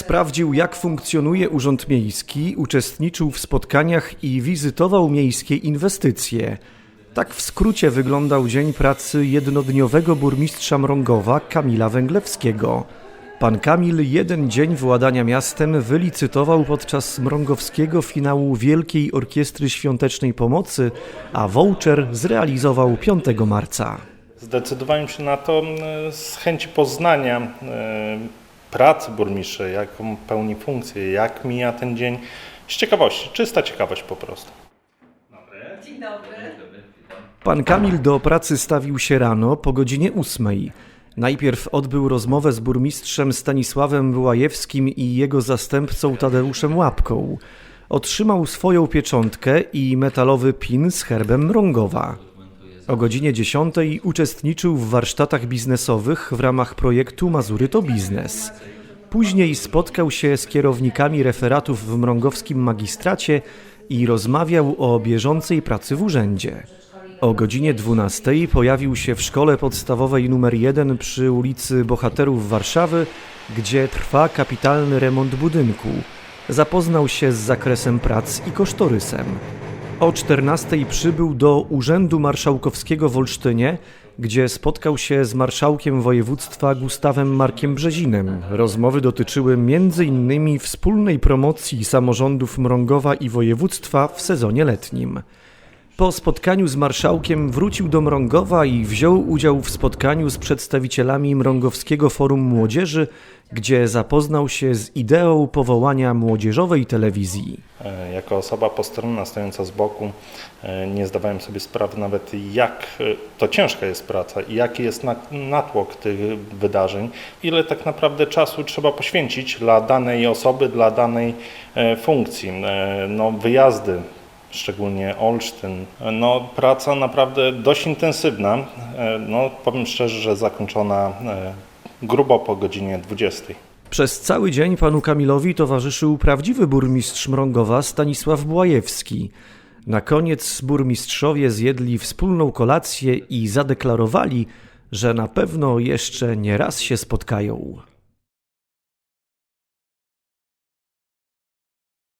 Sprawdził, jak funkcjonuje Urząd Miejski, uczestniczył w spotkaniach i wizytował miejskie inwestycje. Tak w skrócie wyglądał dzień pracy jednodniowego burmistrza Mrągowa Kamila Węglewskiego. Pan Kamil jeden dzień władania miastem wylicytował podczas mrągowskiego finału Wielkiej Orkiestry Świątecznej Pomocy, a voucher zrealizował 5 marca. Zdecydowałem się na to e, z chęci poznania e, pracy burmistrza, jaką pełni funkcję, jak mija ten dzień, z ciekawości, czysta ciekawość po prostu. Dzień dobry. Pan Kamil do pracy stawił się rano po godzinie ósmej. Najpierw odbył rozmowę z burmistrzem Stanisławem Wyłajewskim i jego zastępcą Tadeuszem Łapką. Otrzymał swoją pieczątkę i metalowy pin z herbem Mrągowa. O godzinie 10 uczestniczył w warsztatach biznesowych w ramach projektu Mazury to Biznes. Później spotkał się z kierownikami referatów w mrągowskim magistracie i rozmawiał o bieżącej pracy w urzędzie. O godzinie 12 pojawił się w szkole podstawowej nr 1 przy ulicy Bohaterów Warszawy, gdzie trwa kapitalny remont budynku. Zapoznał się z zakresem prac i kosztorysem. O 14 przybył do Urzędu Marszałkowskiego w Olsztynie, gdzie spotkał się z marszałkiem województwa Gustawem Markiem Brzezinem. Rozmowy dotyczyły m.in. wspólnej promocji samorządów Mrągowa i województwa w sezonie letnim. Po spotkaniu z marszałkiem wrócił do Mrągowa i wziął udział w spotkaniu z przedstawicielami Mrągowskiego Forum Młodzieży, gdzie zapoznał się z ideą powołania młodzieżowej telewizji. E, Jako osoba postronna stojąca z boku e, nie zdawałem sobie sprawy nawet jak e, to ciężka jest praca i jaki jest na- natłok tych wydarzeń, ile tak naprawdę czasu trzeba poświęcić dla danej osoby, dla danej funkcji. No, wyjazdy, szczególnie Olsztyn, no, praca naprawdę dość intensywna. No, powiem szczerze, że zakończona grubo po godzinie 20. Przez cały dzień panu Kamilowi towarzyszył prawdziwy burmistrz Mrągowa Stanisław Błajewski. Na koniec burmistrzowie zjedli wspólną kolację i zadeklarowali, że na pewno jeszcze nie raz się spotkają.